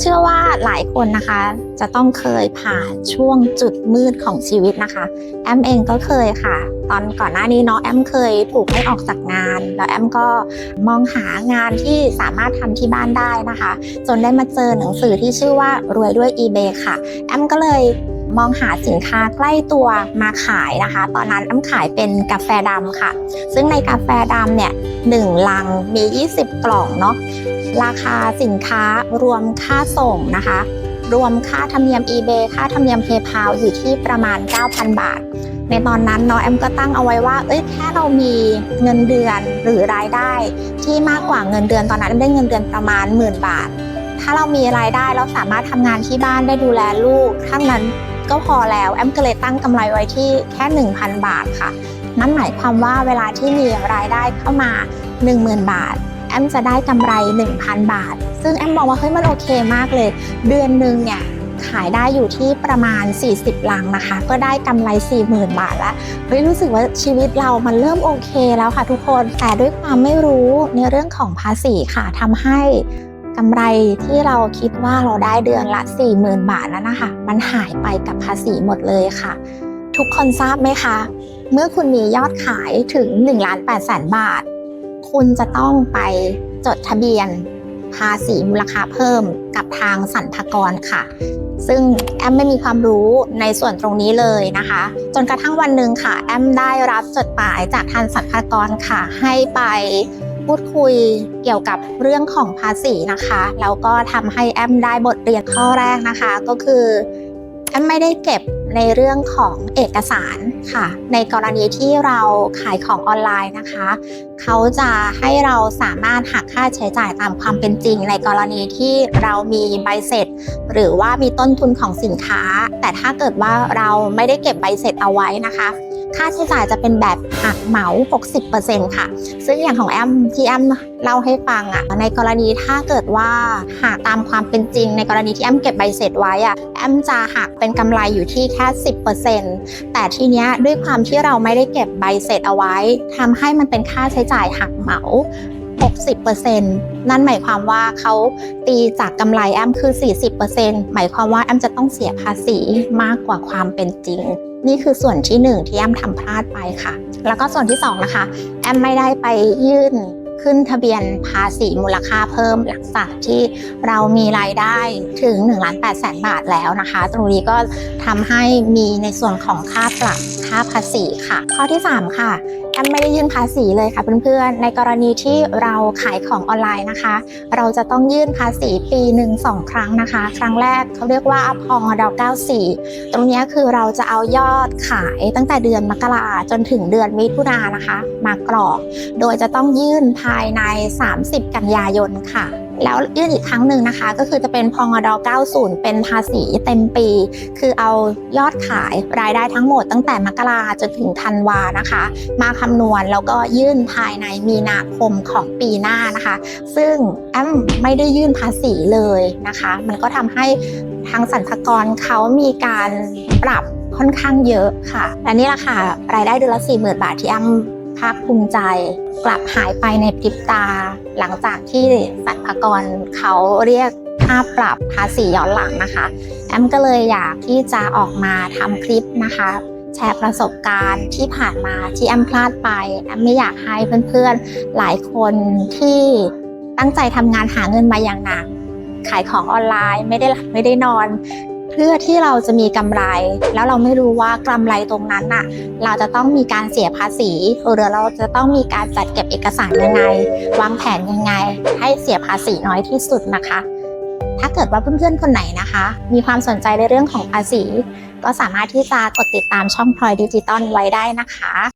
เชื่อว่าหลายคนนะคะ จะต้องเคยผ่านช่วงจุดมืดของชีวิตนะคะ แอมเองก็เคยค่ะ ตอนก่อนหน้านี้เนาะแอมเคยถูกให้ออกจากงาน แล้วแอมก็มองหางานที่สามารถทำที่บ้านได้นะคะ จนได้มาเจอหนังสือที่ชื่อว่ารวยด้วย eBay ค่ะ แอมก็เลยมองหาสินค้าใกล้ตัวมาขายนะคะ ตอนนั้นแอมขายเป็นกาแฟดำค่ะ ซึ่งในกาแฟดำเนี่ย หนึ่งลังมี 20 กล่องเนาะราคาสินค้ารวมค่าส่งนะคะ รวมค่าธรรมเนียม eBay ค่าธรรมเนียม PayPal อยู่ที่ประมาณ 9,000 บาท ในตอนนั้นเนาะแอมก็ตั้งเอาไว้ว่า เอ้ยแค่เรามีเงินเดือนหรือรายได้ ที่มากกว่าเงินเดือนตอนนั้นแอมได้เงินเดือนประมาณหมื่นบาท ถ้าเรามีรายได้เราสามารถทำงานที่บ้านได้ดูแลลูกเท่านั้นก็พอแล้วแอมก็เลยตั้งกำไรไว้ที่แค่ 1,000 บาทค่ะ นั่นหมายความว่าเวลาที่มีรายได้เข้ามา 10,000 บาท แอมจะได้กำไร 1,000 บาท ซึ่งแอมมองว่าเฮ้ยมันโอเคมากเลย เดือนหนึ่งเนี่ยขายได้อยู่ที่ประมาณ 40 ลังนะคะ ก็ได้กำไร 40,000 บาทแล้วเฮ้ยรู้สึกว่าชีวิตเรามันเริ่มโอเคแล้วค่ะทุกคน แต่ด้วยความไม่รู้ในเรื่องของภาษีค่ะทำให้กำไรที่เราคิดว่าเราได้เดือนละ 40,000 บาทนั้นนะคะ มันหายไปกับภาษีหมดเลยค่ะ ทุกคนทราบไหมคะ เมื่อคุณมียอดขายถึง1ล้าน8แสนบาท คุณจะต้องไปจดทะเบียน ภาษีมูลค่าเพิ่มกับทางสรรพากรค่ะ ซึ่งแอมไม่มีความรู้ในส่วนตรงนี้เลยนะคะ จนกระทั่งวันหนึ่งค่ะ แอมได้รับจดหมายจากทางสรรพากรค่ะ ให้ไปพูดคุยเกี่ยวกับเรื่องของภาษีนะคะแล้วก็ทำให้แอมได้บทเรียนข้อแรกนะคะ ก็คือแอมไม่ได้เก็บ ในเรื่องของเอกสารค่ะ ในกรณีที่เราขายของออนไลน์นะคะ เขาจะให้เราสามารถหักค่าใช้จ่ายตามความเป็นจริง ในกรณีที่เรามีใบเสร็จ หรือว่ามีต้นทุนของสินค้า แต่ถ้าเกิดว่าเราไม่ได้เก็บใบเสร็จเอาไว้นะคะ ค่าใช้จ่ายจะเป็นแบบหักเหมา 60%ค่ะ ซึ่งอย่างของแอมที่แอมเล่าให้ฟังอะในกรณีถ้าเกิดว่าหากตามความเป็นจริง ในกรณีที่แอมเก็บใบเสร็จไว้อะแอมจะหักเป็นกำไรอยู่ที่แค่ 10%แต่ทีเนี้ยด้วยความที่เราไม่ได้เก็บใบเสร็จเอาไว้ทำให้มันเป็นค่าใช้จ่ายหักเหมา60%นั่นหมายความว่าเขาตีจากกำไรแอมคือ 40%หมายความว่าแอมจะต้องเสียภาษีมากกว่าความเป็นจริง นี่คือส่วนที่หนึ่งที่แอมทำพลาดไปค่ะ แล้วก็ส่วนที่สองนะคะ แอมไม่ได้ไปยื่นขึ้นทะเบียนภาษีมูลค่าเพิ่มหลังจากที่เรามีรายได้ถึง1ล้าน8แสนบาทแล้วนะคะ ตรงนี้ก็ทำให้มีในส่วนของค่าปรับค่าภาษีค่ะ ข้อที่ 3 ค่ะแอมไม่ได้ยื่นภาษีเลยค่ะเพื่อนๆ ในกรณีที่เราขายของออนไลน์นะคะ เราจะต้องยื่นภาษีปีหนึ่งสองครั้งนะคะ ครั้งแรกเขาเรียกว่าพองดาว94 ตรงนี้คือเราจะเอายอดขายตั้งแต่เดือนมกราจนถึงเดือนมิถุนายนนะคะ มากรอก โดยจะต้องยื่นภายใน 30 กันยายนค่ะ แล้วยื่นอีกครั้งหนึ่งนะคะ ก็คือจะเป็นพองด90 เป็นภาษีเต็มปี คือเอายอดขายรายได้ทั้งหมดตั้งแต่มกราจนถึงธันวานะคะ มาคำนวณแล้วก็ยื่นภายในมีนาคมของปีหน้านะคะ ซึ่งแอมไม่ได้ยื่นภาษีเลยนะคะ มันก็ทำให้ทางสรรพากรเขามีการปรับค่อนข้างเยอะค่ะ และนี่แหละค่ะ รายได้เดือนละ 4 0,000 บาทที่แอมาคภูมิใจ กลับหายไปในพริบตา หลังจากที่สรรพากรเขาเรียกค่าปรับภาษีย้อนหลังนะคะแอมก็เลยอยากที่จะออกมาทำคลิปนะคะ แชร์ประสบการณ์ที่ผ่านมาที่แอมพลาดไปแอมไม่อยากให้เพื่อนๆหลายคนที่ตั้งใจทำงานหาเงินมาอย่างหนักขายของออนไลน์ไม่ได้หลับไม่ได้นอน เพื่อที่เราจะมีกำไร แล้วเราไม่รู้ว่ากำไรตรงนั้นน่ะ เราจะต้องมีการเสียภาษีหรือเราจะต้องมีการจัดเก็บเอกสารยังไง วางแผนยังไง ให้เสียภาษีน้อยที่สุดนะคะ ถ้าเกิดว่าเพื่อนๆคนไหนนะคะ มีความสนใจในเรื่องของภาษี ก็สามารถที่จะกดติดตามช่องพลอยดิจิตอลไว้ได้นะคะ